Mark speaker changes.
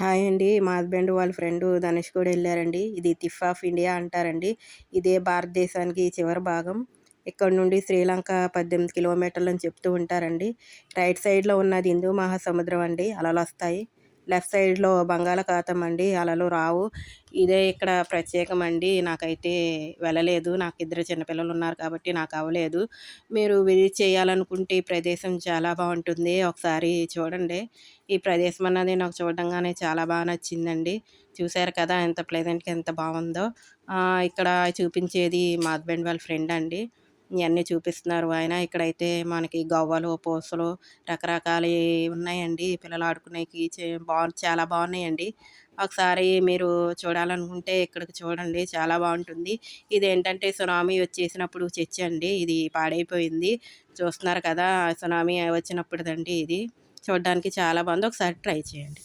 Speaker 1: Hi అండి. మా husband వాళ్ళ ఫ్రెండ్ ధనుష్ కూడా వెళ్ళారండి. ఇది తిఫ్ ఆఫ్ ఇండియా అంటారండి. ఇదే భారతదేశానికి చివరి భాగం. ఇక్కడ నుండి శ్రీలంక పద్దెనిమిది కిలోమీటర్లు అని చెప్తూ ఉంటారండి. రైట్ సైడ్లో ఉన్నది హిందూ మహాసముద్రం అండి. అలలు వస్తాయి. లెఫ్ట్ సైడ్లో బంగాళాఖాతం అండి. అలలు రావు. ఇదే ఇక్కడ ప్రత్యేకం అండి నాకైతే వెళ్ళలేదు. నాకు ఇద్దరు చిన్నపిల్లలు ఉన్నారు కాబట్టి నాకు అవ్వలేదు. మీరు విజిట్ చేయాలనుకుంటే ఈ ప్రదేశం చాలా బాగుంటుంది. ఒకసారి చూడండి. ఈ ప్రదేశం అన్నది నాకు చూడంగానే చాలా బాగా నచ్చిందండి. చూశారు కదా ఎంత ప్లెజెంట్గా ఎంత బాగుందో. ఇక్కడ చూపించేది మా హస్బెండ్ వాళ్ళ ఫ్రెండ్ అండి. ఇవన్నీ చూపిస్తున్నారు ఆయన. ఇక్కడైతే మనకి గవ్వలు పూసలు రకరకాల ఉన్నాయండి. పిల్లలు ఆడుకునేకి బాగు చాలా బాగున్నాయండి. ఒకసారి మీరు చూడాలనుకుంటే ఇక్కడికి చూడండి. చాలా బాగుంటుంది. ఇది ఏంటంటే సునామీ వచ్చేసినప్పుడు చర్చి అండి. ఇది పాడైపోయింది. చూస్తున్నారు కదా సునామీ వచ్చినప్పుడుదండి ఇది. చూడడానికి చాలా బాగుంది. ఒకసారి ట్రై చేయండి.